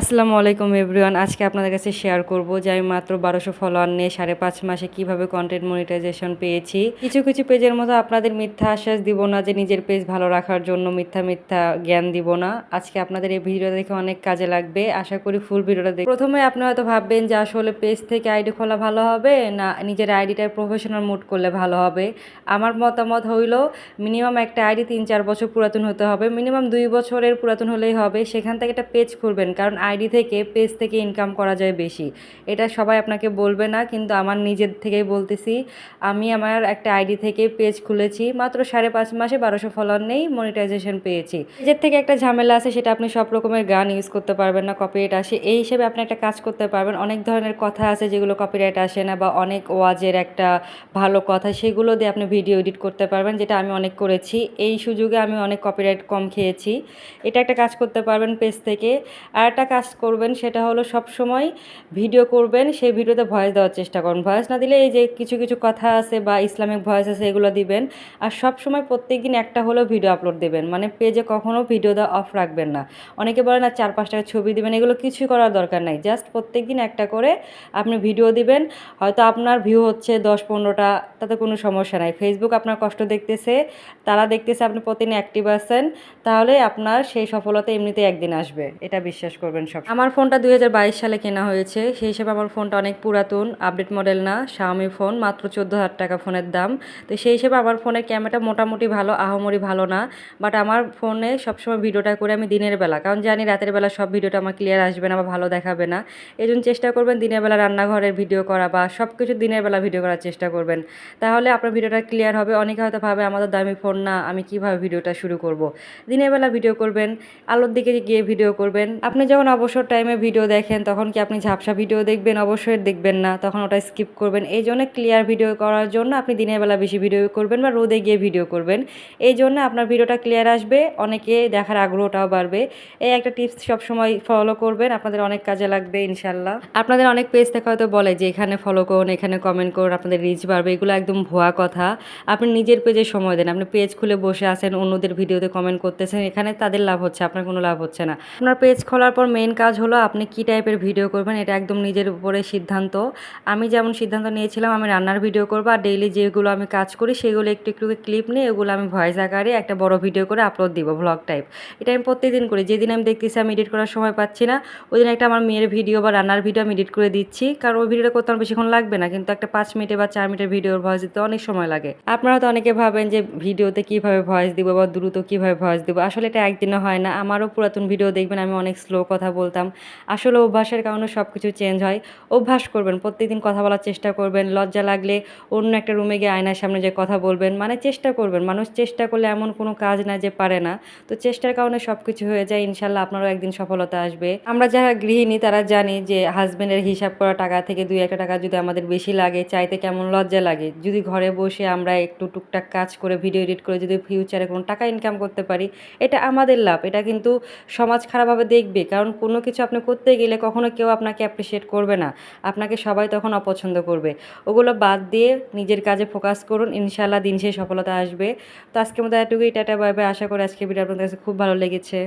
আসসালামু আলাইকুম এভরিওয়ান। আজকে আপনাদের কাছে শেয়ার করব যে আমি মাত্র বারোশো ফলোয়ার নিয়ে সাড়ে পাঁচ মাসে কীভাবে কন্টেন্ট মনিটাইজেশন পেয়েছি। কিছু কিছু পেজের মতো আপনাদের মিথ্যা আশ্বাস দিব না যে নিজের পেজ ভালো রাখার জন্য মিথ্যা মিথ্যা জ্ঞান দিব না। আজকে আপনাদের এই ভিডিওটা দেখে অনেক কাজে লাগবে। আশা করি ফুল ভিডিওটা দেখে প্রথমে আপনি হয়তো ভাববেন যে আসলে পেজ থেকে আইডি খোলা ভালো হবে না নিজের আইডিটার প্রফেশনাল মুড করলে ভালো হবে? আমার মতামত হইল মিনিমাম একটা আইডি তিন, চার বছর পুরাতন হতে হবে। মিনিমাম দুই বছরের পুরাতন হলেই হবে। সেখান থেকে একটা পেজ খুলবেন। কারণ আইডি থেকে, পেজ থেকে ইনকাম করা যায় বেশি। এটা সবাই আপনাকে বলবে না, কিন্তু আমার নিজের থেকেই বলতেছি। আমি আমার একটা আইডি থেকে পেজ খুলেছি, মাত্র সাড়ে পাঁচ মাসে বারোশো ফলোয়ার নেই মনিটাইজেশন পেয়েছি। নিজের থেকে একটা ঝামেলা আছে, সেটা আপনি সব রকমের গান ইউজ করতে পারবেন না কপিরাইট আসে। এই হিসেবে আপনি একটা কাজ করতে পারবেন, অনেক ধরনের কথা আছে যেগুলো কপিরাইট আসে না, বা অনেক ওয়াজের একটা ভালো কথা, সেগুলো দিয়ে আপনি ভিডিও এডিট করতে পারবেন, যেটা আমি অনেক করেছি। এই সুযোগে আমি অনেক কপিরাইট কম খেয়েছি। এটা একটা কাজ করতে পারবেন পেজ থেকে। আর একটা কাজ করবেন, সেটা হলো সব সময় ভিডিও করবেন, সেই ভিডিওতে ভয়েস দেওয়ার চেষ্টা করুন। ভয়েস না দিলে এই যে কিছু কিছু কথা আছে বা ইসলামিক ভয়েস আছে, এগুলো দিবেন। আর সব সময় প্রত্যেক দিন একটা হলেও ভিডিও আপলোড দেবেন। মানে পেজে কখনো ভিডিও দেওয়া অফ রাখবেন না। অনেকে বলেন না চার পাঁচটা ছবি দিবেন, এগুলো কিছুই করার দরকার নাই। জাস্ট প্রত্যেক দিন একটা করে আপনি ভিডিও দিবেন। হয়তো আপনার ভিউ হচ্ছে দশ পনেরোটা তাতে কোনো সমস্যা নাই। ফেসবুক আপনার কষ্ট দেখতেছে, তারা দেখতেছে আপনি প্রতিদিন অ্যাক্টিভ আছেন, তাহলে আপনার সেই সফলতা এমনিতেই একদিন আসবে। এটা বিশ্বাস করবেন। সব আমার ফোনটা দুই হাজার বাইশ সালে কেনা হয়েছে। সেই হিসেবে আমার ফোনটা অনেক পুরাতন আপডেট মডেল না শাওমি ফোন মাত্র চোদ্দ হাজার টাকা ফোনের দাম। তো সেই হিসেবে আমার ফোনের ক্যামেরাটা মোটামুটি ভালো, আহমরি ভালো না। বাট আমার ফোনে সবসময় ভিডিওটা করে আমি দিনের বেলা, কারণ জানি রাতের বেলা সব ভিডিওটা আমার ক্লিয়ার আসবে না বা ভালো দেখাবে না। এই জন্য চেষ্টা করবেন দিনের বেলা রান্নাঘরের ভিডিও করা বা সব কিছু দিনের বেলা ভিডিও করার চেষ্টা করবেন। তাহলে আপনার ভিডিওটা ক্লিয়ার হবে। অনেকে হয়তো ভাবে আমাদের দামি ফোন না, আমি কীভাবে ভিডিওটা শুরু করব? দিনের বেলা ভিডিও করবেন, আলোর দিকে গিয়ে ভিডিও করবেন। আপনি যখন অবসর টাইমে ভিডিও দেখেন, তখন কি আপনি ঝাপসা ভিডিও দেখবেন? অবশ্যই দেখবেন না। তখন ওটা স্কিপ করবেন। এই জন্য ক্লিয়ার ভিডিও করার জন্য আপনি দিনের বেলা বেশি ভিডিও করবেন বা রোদে গিয়ে ভিডিও করবেন। এই জন্য আপনার ভিডিওটা ক্লিয়ার আসবে, অনেকে দেখার আগ্রহটাও বাড়বে। এই একটা টিপস সবসময় ফলো করবেন। আপনাদের অনেক কাজে লাগবে, ইনশাল্লাহ। আপনাদের অনেক পেজ থেকে হয়তো বলে যে, এখানে ফলো করুন, এখানে কমেন্ট করুন, আপনাদের রিচ বাড়বে। এগুলো একদম ভুয়া কথা। আপনি নিজের পেজে সময় দেন। আপনি পেজ খুলে বসে আছেন, অন্যদের ভিডিওতে কমেন্ট করতেছেন, এখানে তাদের লাভ হচ্ছে, আপনার কোনো লাভ হচ্ছে না। আপনার পেজ খোলার পর মেইন কাজ হলো আপনি কী টাইপের ভিডিও করবেন, এটা একদম নিজের উপরে সিদ্ধান্ত। আমি যেমন সিদ্ধান্ত নিয়েছিলাম, আমি রান্নার ভিডিও করব আর ডেইলি যেগুলো আমি কাজ করি, সেগুলো একটু একটু ক্লিপ নিয়ে এগুলো আমি ভয়েস আকারে একটা বড় ভিডিও করে আপলোড দিব ব্লগ টাইপ এটা আমি প্রত্যেকদিন করি, যেদিন আমি দেখতেছি আমি এডিট করার সময় পাচ্ছি না, ওই দিন একটা আমার মেয়ের ভিডিও বা রান্নার ভিডিও আমি এডিট করে দিচ্ছি, কারণ ওই ভিডিওটা করতে আমার বেশিক্ষণ লাগবে না, কিন্তু একটা পাঁচ মিনিটে বা চার মিনিটের ভিডিওর ভয়েস দিতে অনেক সময় লাগে। আপনারা তো অনেকে ভাবেন যে ভিডিওতে কীভাবে ভয়েস দিব বা দ্রুত কীভাবে ভয়েস দিব, আসলে এটা একদিনও হয় না, আমারও পুরাতন ভিডিও দেখবেন, আমি অনেক স্লো কথা বলতাম। আসলে অভ্যাসের কারণে সব কিছু চেঞ্জ হয়। অভ্যাস করবেন, প্রত্যেকদিন কথা বলার চেষ্টা করবেন, লজ্জা লাগলে অন্য একটা রুমে গিয়ে আয়নার সামনে যে কথা বলবেন মানে চেষ্টা করবেন। মানুষ চেষ্টা করলে এমন কোনো কাজ না যে পারে না। তো চেষ্টার কারণে সব কিছু হয়ে যায়, ইনশাল্লাহ আপনারও একদিন সফলতা আসবে। আমরা যারা গৃহিণী, তারা জানি যে হাজব্যান্ডের হিসাব করা টাকা থেকে দুই একটা টাকা যদি আমাদের বেশি লাগে, চাইতে কেমন লজ্জা লাগে। যদি ঘরে বসে আমরা একটু টুকটাক কাজ করে ভিডিও এডিট করে যদি ফিউচারে কোনো টাকা ইনকাম করতে পারি, এটা আমাদের লাভ। এটা কিন্তু সমাজ খারাপভাবে দেখবে। কারণ কোনো কিছু আপনি করতে গেলে কখনো কেউ আপনাকে অ্যাপ্রিসিয়েট করবে না। আপনাকে সবাই তখন অপছন্দ করবে। ওগুলো বাদ দিয়ে নিজের কাজে ফোকাস করুন, ইনশাআল্লাহ দিন সেই সফলতা আসবে। তো আজকের মতো এটুকুই টাটা বাই বাই আশা করি আজকে ভিডিও আপনাদের কাছে খুব ভালো লেগেছে।